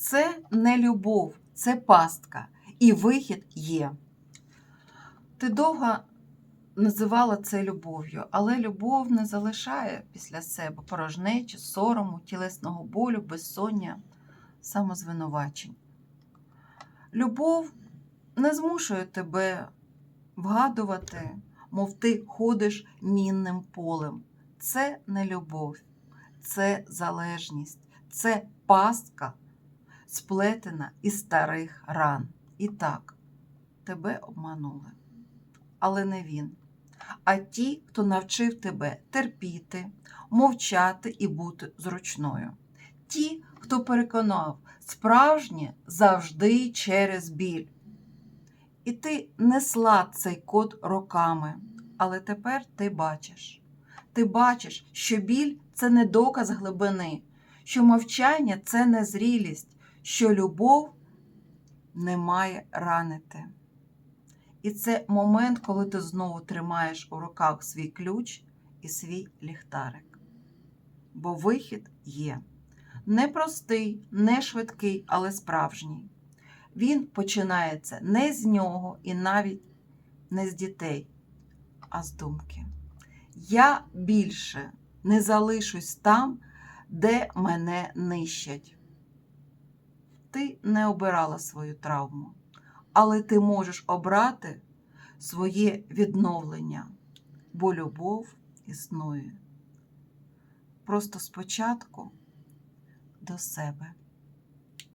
Це не любов, це пастка, і вихід є. Ти довго називала це любов'ю, але любов не залишає після себе порожнечі, сорому, тілесного болю, безсоння, самозвинувачень. Любов не змушує тебе вгадувати, мов ти ходиш мінним полем. Це не любов, це залежність, це пастка, сплетена із старих ран. І так, тебе обманули. Але не він, а ті, хто навчив тебе терпіти, мовчати і бути зручною. Ті, хто переконав, справжнє завжди через біль. І ти несла цей код роками, але тепер ти бачиш. Ти бачиш, що біль це не доказ глибини, що мовчання це не зрілість, що любов не має ранити. І це момент, коли ти знову тримаєш у руках свій ключ і свій ліхтарик. Бо вихід є. Не простий, не швидкий, але справжній. Він починається не з нього і навіть не з дітей, а з думки. Я більше не залишусь там, де мене нищать. Ти не обирала свою травму, але ти можеш обрати своє відновлення, бо любов існує. Просто спочатку до себе.